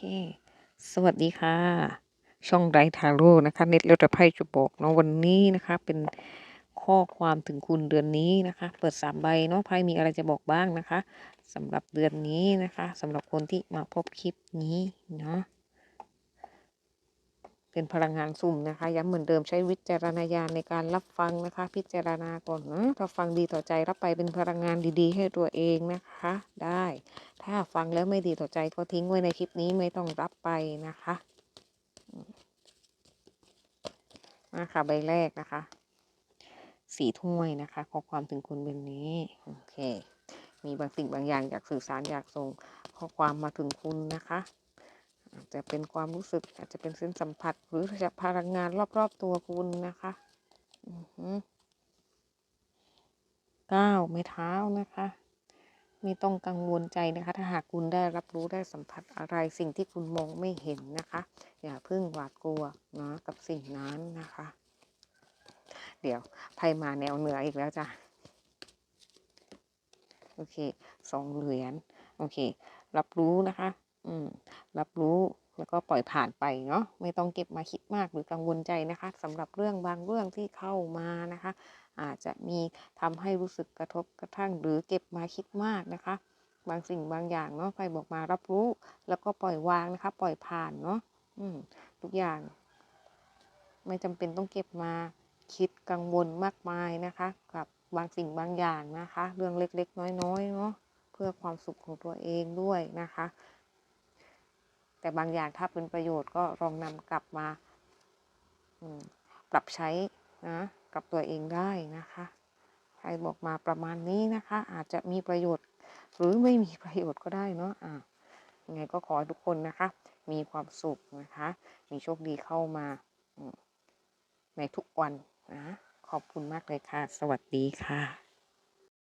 เค สวัสดีค่ะ ช่องไรทาโร่นะคะ เน็ตเลตไพ่จะบอกเนาะวันนี้นะคะ เป็นข้อความถึงคุณเดือนนี้นะคะ เปิดสามใบเนาะไพ่มีอะไรจะบอกบ้างนะคะสำหรับเดือนนี้นะคะสำหรับคนที่มาพบคลิปนี้เนาะ เป็นพลังงานสุ่มนะคะ ย้ำเหมือนเดิมใช้วิจารณญาณในการรับฟังนะคะ พิจารณาก่อนนะถ้าฟังดีต่อใจรับไปเป็นพลังงานดีๆ ให้ตัวเองนะคะ ได้ ถ้าฟังแล้วไม่ดีต่อใจก็ทิ้งไว้ในคลิปนี้ไม่ต้องรับไปนะคะมาค่ะใบแรกนะคะสีถ้วยนะคะข้อความถึงคุณเป็นนี้โอเค มีบางสิ่งบางอย่างอยากสื่อสารอยากส่งข้อความมาถึงคุณนะคะ อาจจะเป็นความรู้สึก อาจจะเป็นเส้นสัมผัส หรือจะพลังงานรอบๆตัวคุณนะคะก้าวไม่เท้านะคะ ไม่ต้องกังวลใจนะคะ ถ้าหากคุณได้รับรู้ได้สัมผัสอะไรสิ่งที่คุณมองไม่เห็นนะคะ อย่าเพิ่งหวาดกลัวนะกับสิ่งนั้นนะคะ เดี๋ยวไพ่มาแนวเหนืออีกแล้วจ้ะโอเคสองเหรียญโอเค รับรู้นะคะ อืมรับรู้แล้วก็ปล่อยผ่านไปเนาะไม่ต้องเก็บมาคิดมากหรือกังวลใจนะคะสำหรับเรื่องบางเรื่องที่เข้ามานะคะ อาจจะมีทำให้รู้สึกกระทบกระทั่งหรือเก็บมาคิดมากนะคะ บางสิ่งบางอย่างเนาะไฟบอกมารับรู้ แล้วก็ปล่อยวางนะคะ ปล่อยผ่านเนาะอืมทุกอย่าง ไม่จำเป็นต้องเก็บมาคิดกังวลมากมายนะคะ กับบางสิ่งบางอย่างนะคะ เรื่องเล็กๆ น้อยๆเนาะเพื่อความสุขของตัวเองด้วยนะคะ แต่บางอย่างถ้าเป็นประโยชน์ก็ลองนำกลับมาปรับใช้นะกับตัวเองได้นะคะใครบอกมาประมาณนี้นะคะ อาจจะมีประโยชน์ หรือไม่มีประโยชน์ก็ได้เนาะอ่ายังไงก็ขอทุกคนนะคะ มีความสุขนะคะ มีโชคดีเข้ามาในทุกวันนะขอบคุณมากเลยค่ะ สวัสดีค่ะ